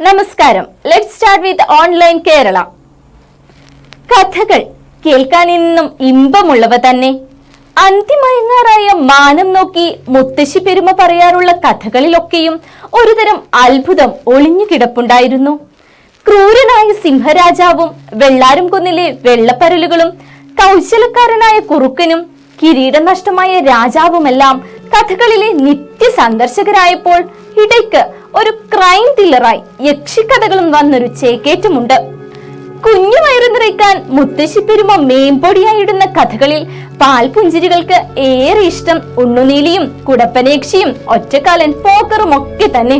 നമസ്കാരം. Let start with online Kerala കഥകൾ കേൾക്കാൻ ഇന്നും ഇമ്പമുള്ളവ തന്നെ. അന്തിമയങ്ങാറായ മാനം നോക്കി മുത്തശ്ശി പെരുമ പറയാറുള്ള കഥകളിലൊക്കെയും ഒരുതരം അത്ഭുതം ഒളിഞ്ഞു കിടപ്പുണ്ടായിരുന്നു ക്രൂരനായ സിംഹരാജാവും വെള്ളാരം കുന്നിലെ വെള്ളപ്പരലുകളും കൗശലക്കാരനായ കുറുക്കനും കിരീടം നഷ്ടമായ രാജാവുമെല്ലാം കഥകളിലെ നിത്യ സന്ദർശകരായപ്പോൾ ഇടയ്ക്ക് ത്രില്ലറായി യക്ഷിക്കഥകളും വന്നൊരു ചേക്കേറ്റമുണ്ട്. കുഞ്ഞു വയറു നിറയ്ക്കാൻ മുത്തശ്ശിപ്പെരുമ മേമ്പൊടിയായിടുന്ന കഥകളിൽ പാൽപുഞ്ചിരികൾക്ക് ഏറെ ഇഷ്ടം ഉണ്ണുനീലിയും കുടപ്പനേക്ഷിയും ഒറ്റക്കാലൻ പോക്കറും ഒക്കെ തന്നെ.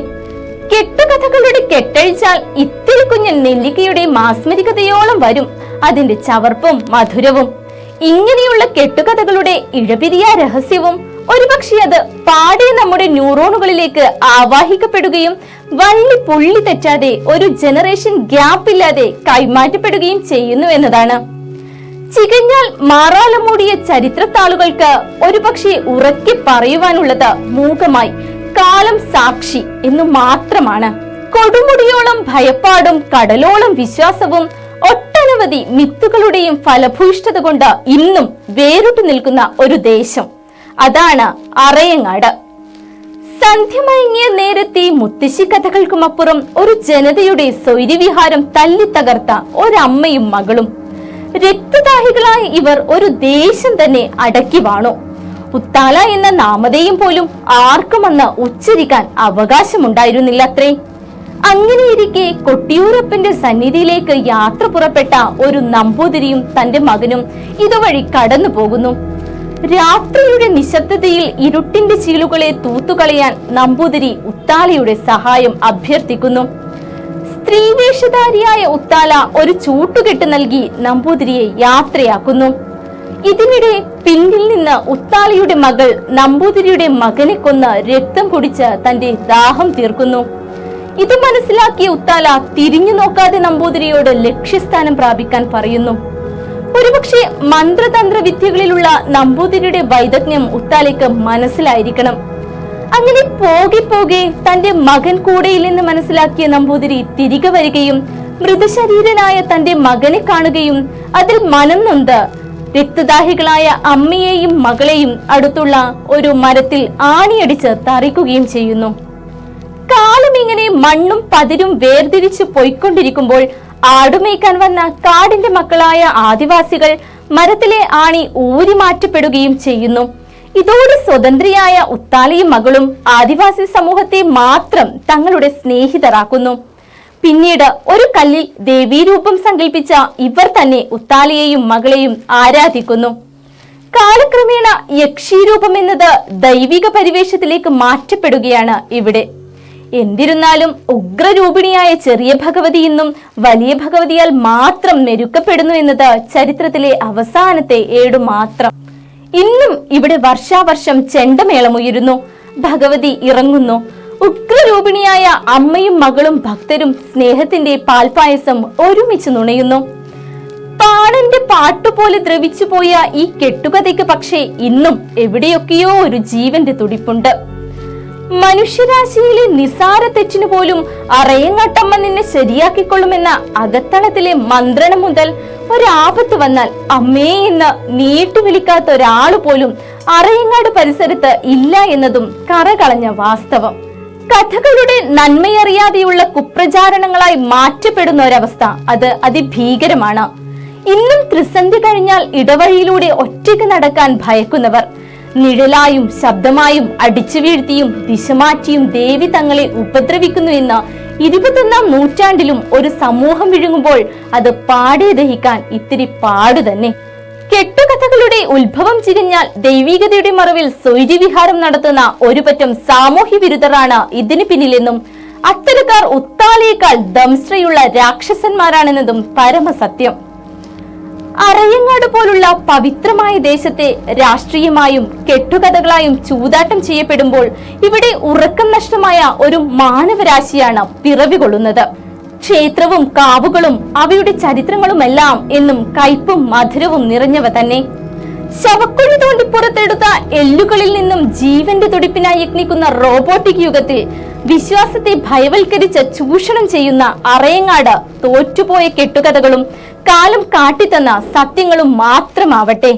കെട്ടുകഥകളുടെ കെട്ടഴിച്ചാൽ ഇത്തിരി കുഞ്ഞൻ നെല്ലിക്കയുടെ മാസ്മരികതയോളം വരും അതിന്റെ ചവർപ്പും മധുരവും. ഇങ്ങനെയുള്ള കെട്ടുകഥകളുടെ ഇഴപിരിയ രഹസ്യവും ഒരുപക്ഷെ അത് പാടെ നമ്മുടെ ന്യൂറോണുകളിലേക്ക് ആവാഹിക്കപ്പെടുകയും വള്ളി പുള്ളി തെറ്റാതെ ഒരു ജനറേഷൻ ഗ്യാപ്പ് ഇല്ലാതെ കൈമാറ്റപ്പെടുകയും ചെയ്യുന്നു എന്നതാണ്. ചികഞ്ഞാൽ മാറാലമൂടിയ ചരിത്രത്താളുകൾക്ക് ഒരുപക്ഷെ ഉറക്കി പറയുവാനുള്ളത് മൂകമായി കാലം സാക്ഷി എന്നു മാത്രമാണ്. കൊടുമുടിയോളം ഭയപ്പാടും കടലോളം വിശ്വാസവും ഒട്ടനവധി മിത്തുകളുടെയും ഫലഭൂയിഷ്ഠത കൊണ്ട് ഇന്നും വേറിട്ടു നിൽക്കുന്ന ഒരു ദേശം. അതാണ് അറയങ്ങാട്. സന്ധ്യമയങ്ങിയ നേരത്തെ മുത്തശ്ശി കഥകൾക്കുമപ്പുറം ഒരു ജനതയുടെ സ്വൈര്യവിഹാരം തല്ലി തകർത്ത ഒരമ്മയും മകളും. രക്തദാഹികളായ ഇവർ ഒരു ദേശം തന്നെ അടക്കി വാണു. ഉത്താല എന്ന നാമധേയം പോലും ആർക്കും അന്ന് ഉച്ചരിക്കാൻ അവകാശമുണ്ടായിരുന്നില്ല അത്രേ അങ്ങനെയിരിക്കെ കൊട്ടിയൂരപ്പന്റെ സന്നിധിയിലേക്ക് യാത്ര പുറപ്പെട്ട ഒരു നമ്പൂതിരിയും തന്റെ മകനും ഇതുവഴി കടന്നു പോകുന്നു രാത്രിയുടെ നിശബ്ദതയിൽ ഇരുട്ടിന്റെ ചീലുകളെ തൂത്തുകളയാൻ നമ്പൂതിരി ഉത്താലയുടെ സഹായം അഭ്യർത്ഥിക്കുന്നു. സ്ത്രീവേഷധാരിയായ ഉത്താല ഒരു ചൂട്ടുകെട്ട് നൽകി നമ്പൂതിരിയെ യാത്രയാക്കുന്നു. ഇതിനിടെ പിന്നിൽ നിന്ന് ഉത്താലയുടെ മകൾ നമ്പൂതിരിയുടെ മകനെ കൊന്ന് രക്തം കുടിച്ച് തന്റെ ദാഹം തീർക്കുന്നു. ഇത് മനസ്സിലാക്കിയ ഉത്താല തിരിഞ്ഞു നോക്കാതെ നമ്പൂതിരിയോട് ലക്ഷ്യസ്ഥാനം പ്രാപിക്കാൻ പറയുന്നു. ഒരുപക്ഷെ മന്ത്രതന്ത്ര വിദ്യകളിലുള്ള നമ്പൂതിരിയുടെ വൈദഗ്ധ്യം ഉത്താലയ്ക്ക് മനസ്സിലായിരിക്കണം. അങ്ങനെ പോകെ പോകെ തന്റെ മകൻ കൂടെയില്ലെന്ന് മനസ്സിലാക്കിയ നമ്പൂതിരി തിരികെ വരികയും മൃതശരീരനായ തന്റെ മകനെ കാണുകയും അതിൽ മനം നൊന്ത് രക്തദാഹികളായ അമ്മയെയും മകളെയും അടുത്തുള്ള ഒരു മരത്തിൽ ആണിയടിച്ച് തറിക്കുകയും ചെയ്യുന്നു. കാലം ഇങ്ങനെ മണ്ണും പതിരും വേർതിരിച്ച് പോയിക്കൊണ്ടിരിക്കുമ്പോൾ ആടുമേയ്ക്കാൻ വന്ന കാടിന്റെ മക്കളായ ആദിവാസികൾ മരത്തിലെ ആണി ഊരി മാറ്റപ്പെടുകയും ചെയ്യുന്നു. ഇതോടെ സ്വതന്ത്രയായ ഉത്താലയും മകളും ആദിവാസി സമൂഹത്തെ മാത്രം തങ്ങളുടെ സ്നേഹിതരാക്കുന്നു. പിന്നീട് ഒരു കല്ലിൽ ദേവീരൂപം സങ്കല്പിച്ച ഇവർ തന്നെ ഉത്താലയെയും മകളെയും ആരാധിക്കുന്നു. കാലക്രമേണ യക്ഷീരൂപം എന്നത് ദൈവിക പരിവേഷത്തിലേക്ക് മാറ്റപ്പെടുകയാണ് ഇവിടെ. എന്നിരുന്നാലും ഉഗ്രരൂപിണിയായ ചെറിയ ഭഗവതി ഇന്നും വലിയ ഭഗവതിയാൽ മാത്രം മെരുക്കപ്പെടുന്നു എന്നത് ചരിത്രത്തിലെ അവസാനത്തെ ഏടു മാത്രം. ഇന്നും ഇവിടെ വർഷാവർഷം ചെണ്ടമേളമുയരുന്നു ഭഗവതി ഇറങ്ങുന്നു. ഉഗ്രരൂപിണിയായ അമ്മയും മകളും ഭക്തരും സ്നേഹത്തിന്റെ പാൽപായസം ഒരുമിച്ച് നുണയുന്നു. പാണന്റെ പാട്ടുപോലെ ദ്രവിച്ചു പോയ ഈ കെട്ടുകഥയ്ക്ക് പക്ഷേ ഇന്നും എവിടെയൊക്കെയോ ഒരു ജീവന്റെ തുടിപ്പുണ്ട്. മനുഷ്യരാശിയിലെ നിസാര തെറ്റിനു പോലും അറയങ്ങാട്ടമ്മ നിന്നെ ശരിയാക്കിക്കൊള്ളുമെന്ന അകത്തളത്തിലെ മന്ത്രണം മുതൽ ഒരാപത്ത് വന്നാൽ അമ്മേ എന്ന് നീട്ടി വിളിക്കാത്ത ഒരാൾ പോലും അറയങ്ങാട് പരിസരത്ത് ഇല്ല എന്നതും കറകളഞ്ഞ വാസ്തവം. കഥകളുടെ നന്മയറിയാതെയുള്ള കുപ്രചാരണങ്ങളായി മാറ്റപ്പെടുന്ന ഒരവസ്ഥ. അത് അതിഭീകരമാണ്. ഇന്നും ത്രിസന്ധി കഴിഞ്ഞാൽ ഇടവഴിയിലൂടെ ഒറ്റയ്ക്ക് നടക്കാൻ ഭയക്കുന്നവർ നിഴലായും ശബ്ദമായും അടിച്ചു വീഴ്ത്തിയും ദിശമാറ്റിയും ദേവി തങ്ങളെ ഉപദ്രവിക്കുന്നു എന്ന് ഇരുപത്തൊന്നാം നൂറ്റാണ്ടിലും ഒരു സമൂഹം വിഴുങ്ങുമ്പോൾ അത് പാടെ ദഹിക്കാൻ ഇത്തിരി പാടു തന്നെ. കെട്ടുകഥകളുടെ ഉത്ഭവം ചികഞ്ഞാൽ ദൈവികതയുടെ മറവിൽ സ്വൈര്യവിഹാരം നടത്തുന്ന ഒരുപറ്റം സാമൂഹ്യ വിരുദ്ധരാണ് ഇതിന് പിന്നിലെന്നും അത്തരക്കാർ ഉത്താലയേക്കാൾ ദംശ്രയുള്ള രാക്ഷസന്മാരാണെന്നതും പരമസത്യം. അറയങ്ങാട് പോലുള്ള പവിത്രമായ ദേശത്തെ രാഷ്ട്രീയമായും കെട്ടുകഥകളായും ചൂതാട്ടം ചെയ്യപ്പെടുമ്പോൾ ഇവിടെ ഉറക്കം നഷ്ടമായ ഒരു മാനവരാശിയാണ് പിറവികൊള്ളുന്നത്. ക്ഷേത്രവും കാവുകളും അവയുടെ ചരിത്രങ്ങളുമെല്ലാം എന്നും കയ്പും മധുരവും നിറഞ്ഞവ തന്നെ. ശവക്കുഴി തോണ്ടി പുറത്തെടുത്ത എല്ലുകളിൽ നിന്നും ജീവന്റെ തുടിപ്പിനായി യത്നിക്കുന്ന റോബോട്ടിക് യുഗത്തിൽ വിശ്വാസത്തെ ഭയവൽക്കരിച്ച് ചൂഷണം ചെയ്യുന്ന അറയങ്ങാട് തോറ്റുപോയ കെട്ടുകഥകളും കാലം കാട്ടിത്തന്ന സത്യങ്ങളും മാത്രമാവട്ടെ.